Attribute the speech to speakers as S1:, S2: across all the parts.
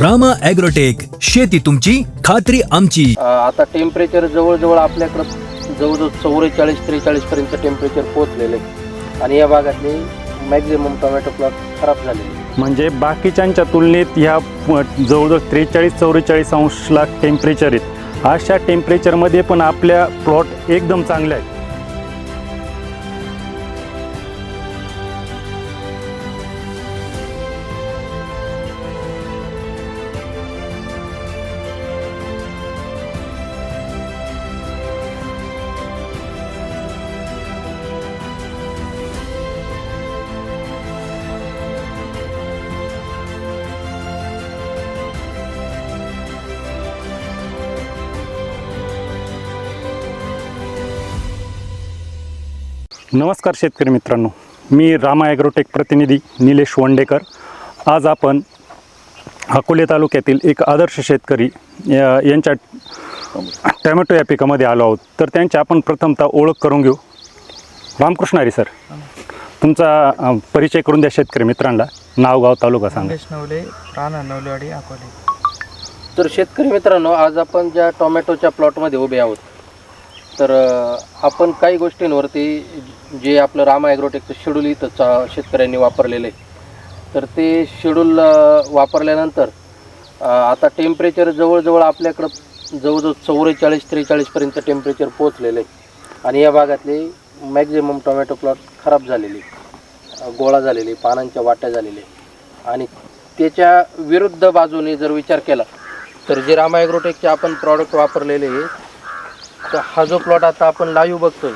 S1: Rama agrotech शेती तुमची खात्री आमची.
S2: आता टेम्परेचर जवळजवळ आपल्याकडं जवळजवळ चौवेचाळीस त्रेचाळीस पर्यंत टेम्परेचर पोहोचलेलं आहे. आणि या भागातले मॅक्झिमम टोमॅटो प्लॉट खराब झालेले आहे.
S3: म्हणजे बाकीच्यांच्या तुलनेत ह्या प- जवळजवळ त्रेचाळीस चौवेचाळीस अंशला टेम्परेचर आहेत. अशा टेम्परेचरमध्ये पण आपल्या प्लॉट एकदम चांगले आहेत. नमस्कार शेतकरी मित्रांनो. मी रामा ॲग्रोटेक प्रतिनिधी निलेश वंडेकर. आज आपण अकोले तालुक्यातील एक आदर्श शेतकरी या- यांच्या टॅमॅटो या पिकामध्ये आलो आहोत. तर त्यांची आपण प्रथमतः ओळख करून घेऊ. रामकृष्ण हरी सर तुमचा परिचय करून द्या शेतकरी मित्रांना. नाव गाव तालुका सांगा.
S4: नवले राणा नवलेवाडी अकोले.
S2: तर शेतकरी मित्रांनो आज आपण ज्या टोमॅटोच्या प्लॉटमध्ये उभे आहोत तर आपण काही गोष्टींवरती जे आपलं रामा ॲग्रोटेकचं शेड्यूल इथं चा- शेतकऱ्यांनी वापरलेलं आहे तर ते शेड्यूल वापरल्यानंतर आता टेम्परेचर जवळजवळ आपल्याकडं जवळजवळ चौवेचाळीस त्रेचाळीसपर्यंत टेम्परेचर पोहोचलेलं आहे आणि या भागातले मॅक्झिमम टोमॅटो प्लॉट खराब झालेले गोळा झालेले पानांच्या वाट्या झालेल्या आणि त्याच्या विरुद्ध बाजूने जर विचार केला तर जे रामा ॲग्रोटेकचे आपण प्रॉडक्ट वापरलेले आहे तर हा जो प्लॉट आता आपण लाईव्ह बघतोय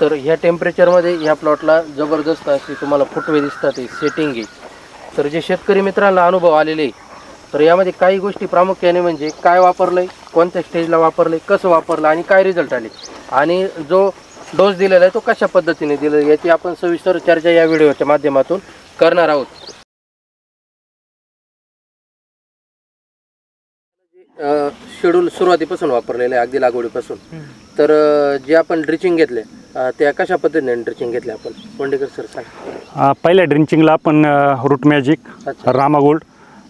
S2: तर ह्या टेम्परेचरमध्ये ह्या प्लॉटला जबरदस्त अशी तुम्हाला फुटवे दिसतात सेटिंग आहे. तर जे शेतकरी मित्रांना अनुभव आलेले आहे, तर यामध्ये काही गोष्टी प्रामुख्याने म्हणजे काय वापरलं आहे कोणत्या स्टेजला वापरलं आहे कसं वापरलं आणि काय रिझल्ट आले. आणि जो डोस दिलेला आहे तो कशा पद्धतीने दिलेला याची आपण सविस्तर चर्चा या व्हिडिओच्या माध्यमातून करणार आहोत. शेड्यूल सुरुवातीपासून वापरलेलं आहे अगदी लागवडीपासून. तर जे आपण ड्रिचिंग घेतले त्या कशा पद्धतीने ड्रिचिंग घेतले आपण? वंडेकर सर सांग.
S3: पहिल्या ड्रिंचिंगला आपण रूट मॅजिक. रामा गोल्ड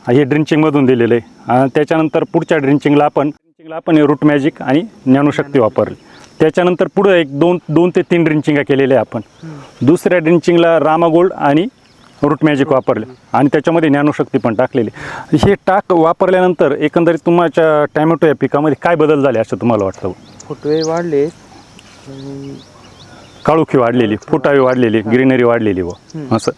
S3: हे ड्रिंचिंगमधून दिलेलं आहे. आणि त्याच्यानंतर पुढच्या ड्रिंचिंगला आपण ड्रिंचिंगला आपण रूट मॅजिक आणि ज्ञानशक्ती वापरली. त्याच्यानंतर पुढं एक दोन दोन ते तीन ड्रिंचिंगा केलेल्या आपण. दुसऱ्या ड्रिंचिंगला रामा गोल्ड आणि रूट मॅजिक वापरले. आणि त्याच्यामध्ये ज्ञानशक्ती पण टाकलेली. हे टाक वापरल्यानंतर एकंदरीत तुमच्या टॅमॅटो या पिकामध्ये काय बदल झाले असं तुम्हाला वाटतं?
S4: फुटवे वाढले.
S3: काळोखी वाढलेली फुटावी वाढलेली ग्रीनरी वाढलेली व. असं.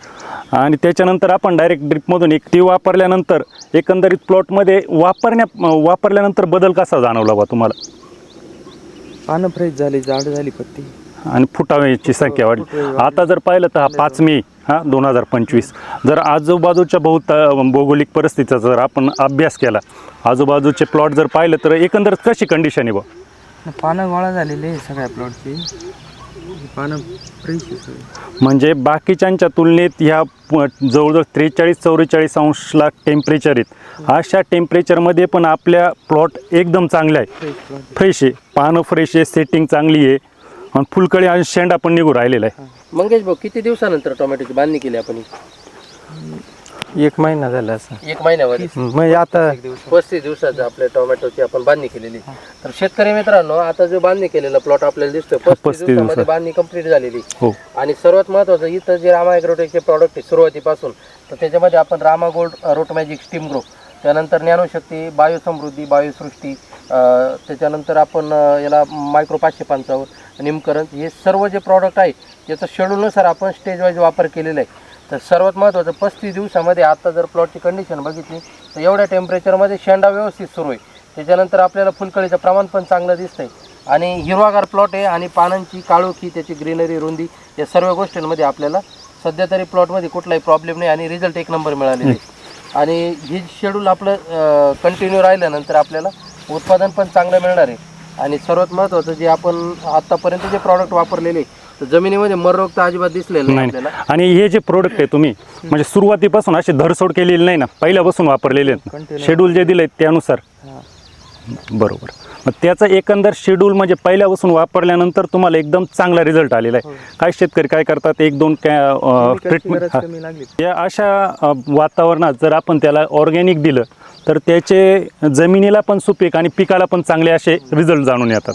S3: आणि त्याच्यानंतर आपण डायरेक्ट ड्रिपमधून एक ती वापरल्यानंतर एकंदरीत प्लॉटमध्ये वापरण्या वापरल्यानंतर बदल कसा जाणवला बा तुम्हाला?
S4: पानं फ्रेश झाली जाड झाली पत्ती.
S3: आणि फुटाव्याची संख्या वाढली. आता जर पाहिलं तर हा पाच मे हा दोन हजार पंचवीस. जर आजूबाजूच्या बहुत भौगोलिक परिस्थितीचा जर आपण अभ्यास केला आजूबाजूचे प्लॉट जर पाहिलं तर एकंदरीत कशी कंडिशन आहे बा?
S4: पानं गोळा झालेली आहे सगळ्या प्लॉटची पानं
S3: म्हणजे बाकीच्यांच्या तुलनेत ह्या जवळजवळ त्रेचाळीस चौवेचाळीस अंशला टेम्परेचर आहेत. अशा टेम्परेचरमध्ये पण आपल्या प्लॉट एकदम चांगले आहे.
S4: फ्रेश
S3: आहे. पानं फ्रेश आहे सेटिंग चांगली आहे. आणि फुलकळी आणि शेंडा पण निघून राहिलेला आहे.
S2: मंगेश भाऊ किती दिवसानंतर टोमॅटोची बांधणी केली आपण ही?
S4: एक महिना झाला असं.
S2: एक महिन्यामध्ये
S4: म्हणजे आता
S2: पस्तीस दिवसाचं आपल्या टोमॅटोची आपण बांधणी केलेली. तर शेतकरी मित्रांनो आता जो बांधणी केलेला प्लॉट आपल्याला दिसतोय पस्तीस
S3: 35
S2: दिवसामध्ये
S3: दिवसात.
S2: बांधणी कंप्लीट झालेली.
S3: हो.
S2: आणि सर्वात महत्त्वाचं इथं जे रामा ॲग्रोटेकचे प्रॉडक्ट आहे सुरुवातीपासून तर त्याच्यामध्ये आपण Rama Gold Root Magic steam grow त्यानंतर ज्ञानशक्ती बायोसमृद्धी बायोसृष्टी त्याच्यानंतर आपण याला मायक्रो पाचशे पंचावन्न निमकरण हे सर्व जे प्रॉडक्ट आहे त्याचं शेड्यूलनुसार आपण स्टेज वाईज वापर केलेला आहे. तर सर्वात महत्त्वाचं पस्तीस दिवसामध्ये आता जर प्लॉटची कंडिशन बघितली तर एवढ्या टेम्परेचरमध्ये शेंडा व्यवस्थित सुरू आहे. त्याच्यानंतर आपल्याला फुलकळीचं प्रमाण पण चांगलं दिसतंय. आणि हिरवागार प्लॉट आहे आणि पानांची काळोखी त्याची ग्रीनरी रुंदी या सर्व गोष्टींमध्ये आपल्याला सध्या तरी प्लॉटमध्ये कुठलाही प्रॉब्लेम नाही आणि रिझल्ट एक नंबर मिळालेले आहे. आणि हे शेड्यूल आपलं कंटिन्यू राहिल्यानंतर आपल्याला उत्पादन पण चांगलं मिळणार आहे. आणि सर्वात महत्त्वाचं जे आपण आतापर्यंत जे प्रॉडक्ट वापरलेले तर जमिनीमध्ये मर रोग तर अजिबात दिसलेला नाही
S3: नाही.
S2: आपल्याला.
S3: आणि हे जे प्रोडक्ट आहे तुम्ही म्हणजे सुरुवातीपासून अशी धरसोड केलेली नाही ना पहिल्यापासून वापरलेले आहेत शेड्यूल जे दिलं त्यानुसार. बरोबर. मग त्याचं एकंदर शेड्यूल म्हणजे पहिल्यापासून वापरल्यानंतर तुम्हाला एकदम चांगला रिझल्ट आलेला आहे. काही शेतकरी काय करतात एक दोन ट्रीटमेंट या अशा वातावरणात जर आपण त्याला ऑर्गॅनिक दिलं तर त्याचे जमिनीला पण सुपीक आणि पिकाला पण चांगले असे रिझल्ट जाणून येतात.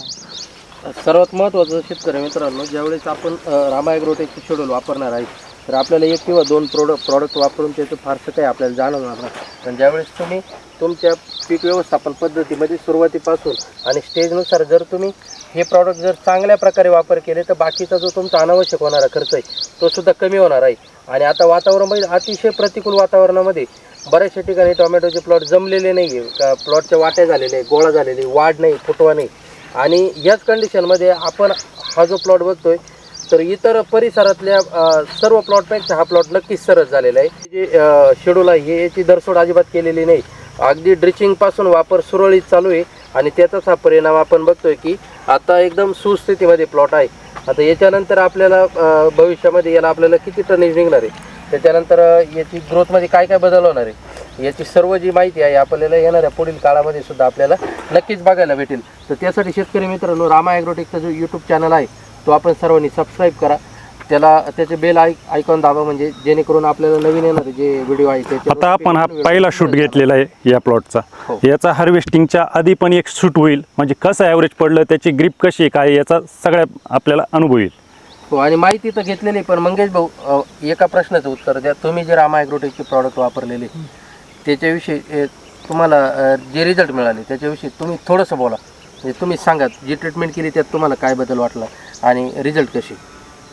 S2: सर्वात महत्त्वाचं शेतकरी मित्रांनो ज्यावेळेस आपण अ, रामा ॲग्रोटेकचे शेड्यूल वापरणार आहे तर आपल्याला एक किंवा दोन प्रोडक्ट प्रॉडक्ट वापरून त्याचं फारसं काही आपल्याला जाणवणार नाही. पण ज्यावेळेस तुम्ही तुमच्या पीक व्यवस्थापन पद्धतीमध्ये सुरुवातीपासून आणि स्टेजनुसार जर तुम्ही हे प्रॉडक्ट जर चांगल्या प्रकारे वापर केले तर बाकीचा जो तुमचा अनावश्यक होणारा खर्च आहे तो सुद्धा कमी होणार आहे. आणि आता वातावरणामध्ये म्हणजे अतिशय प्रतिकूल वातावरणामध्ये बऱ्याचशा ठिकाणी टोमॅटोचे प्लॉट जमलेले नाही आहे प्लॉटच्या वाट्या झालेले गोळा झालेले वाढ नाही फुटवा नाही. आणि याच कंडिशनमध्ये आपण हा जो प्लॉट बघतोय तर इतर परिसरातल्या सर्व प्लॉटपेक्षा हा प्लॉट नक्कीच सरस झालेला आहे. जे शेड्यूल आहे हे याची दरसोड अजिबात केलेली नाही. अगदी ड्रिचिंगपासून वापर सुरळीत चालू आहे आणि त्याचाच हा परिणाम आपण बघतोय की आता एकदम सुस्थितीमध्ये प्लॉट आहे. आता याच्यानंतर आपल्याला भविष्यामध्ये याला आपल्याला किती टनेज निघणार आहे? त्याच्यानंतर याची ग्रोथमध्ये काय काय बदल होणार आहे? याची सर्व जी माहिती आहे आपल्याला येणाऱ्या पुढील काळामध्ये सुद्धा आपल्याला नक्कीच बघायला भेटेल. तर त्यासाठी शेतकरी मित्रांनो रामा ॲग्रोटेकचा जो यूट्यूब चॅनल आहे तो आपण सर्वांनी सबस्क्राईब करा. त्याला त्याचे बेल आय आयकॉन दाबा म्हणजे जेणेकरून आपल्याला नवीन येणारे जे व्हिडिओ आहे त्याचे
S3: आता आपण हा पहिला शूट घेतलेला आहे या प्लॉटचा
S2: हो.
S3: याचा हार्वेस्टिंगच्या आधी पण एक शूट होईल. म्हणजे कसं ॲव्हरेज पडलं त्याची ग्रीप कशी आहे काय याचा सगळ्या आपल्याला अनुभव येईल.
S2: हो आणि माहिती तर घेतलेली पण मंगेश भाऊ एका प्रश्नाचं उत्तर द्या. तुम्ही जे रामा ॲग्रोटेकचे प्रॉडक्ट वापरलेले त्याच्याविषयी तुम्हाला जे रिझल्ट मिळाले त्याच्याविषयी तुम्ही थोडंसं बोला. म्हणजे तुम्ही सांगा जी ट्रीटमेंट केली त्यात तुम्हाला काय बदल वाटला आणि रिझल्ट कसे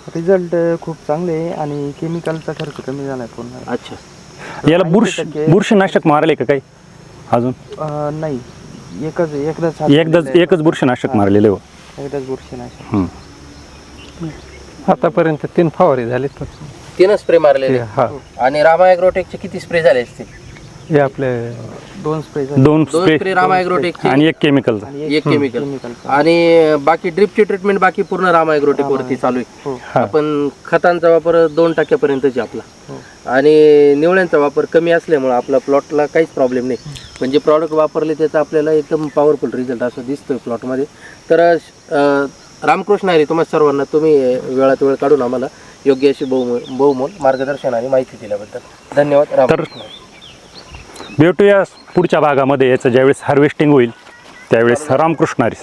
S4: रिझल्ट खूप चांगले आहे आणि केमिकलचा खर्च कमी झाला आहे पूर्ण.
S2: अच्छा.
S3: याला बुरश बुरशीनाशक मारले का काही? अजून?
S4: अं, नाही. एकच एकदाच हात
S3: एकदाच
S4: दिलेला
S3: एकच बुरशीनाशक मारलेले हो
S4: आहे. एकदाच बुरशीनाशक.
S3: हं.
S5: आतापर्यंत तीन फवारे झाले
S2: तीनच स्प्रे मारलेले.
S5: हा.
S2: आणि रामा ॲग्रोटेकचे किती स्प्रे झाले असतील?
S5: हे आपले
S4: दोन स्प्रे
S3: दोन
S2: दोन
S3: स्प्रे
S2: स्प्रे रामा ॲग्रोटेकचे
S3: आणि एक केमिकलचा
S2: एक केमिकल आणि बाकी ड्रिपची ट्रीटमेंट बाकी पूर्ण रामा ॲग्रोटेक वरती चालू आहे.
S4: हो.
S2: आपण खतांचा वापर दोन टक्क्यापर्यंतच आहे आपला.
S4: हो.
S2: आणि निवळ्यांचा वापर कमी असल्यामुळे आपला प्लॉटला काहीच प्रॉब्लेम नाही. पण जे प्रॉडक्ट वापरले त्याचा आपल्याला एकदम पॉवरफुल रिझल्ट असं दिसतोय प्लॉटमध्ये तर अं, रामकृष्ण हरी तुम्हा सर्वांना. तुम्ही वेळात वेळ काढून आम्हाला योग्य अशी बहु बहुमोल मार्गदर्शन आणि माहिती दिल्याबद्दल. धन्यवाद रामकृष्ण. हरी.
S3: भेटूया पुढच्या भागामध्ये याचं ज्यावेळेस हार्वेस्टिंग होईल त्यावेळेस रामकृष्ण हरी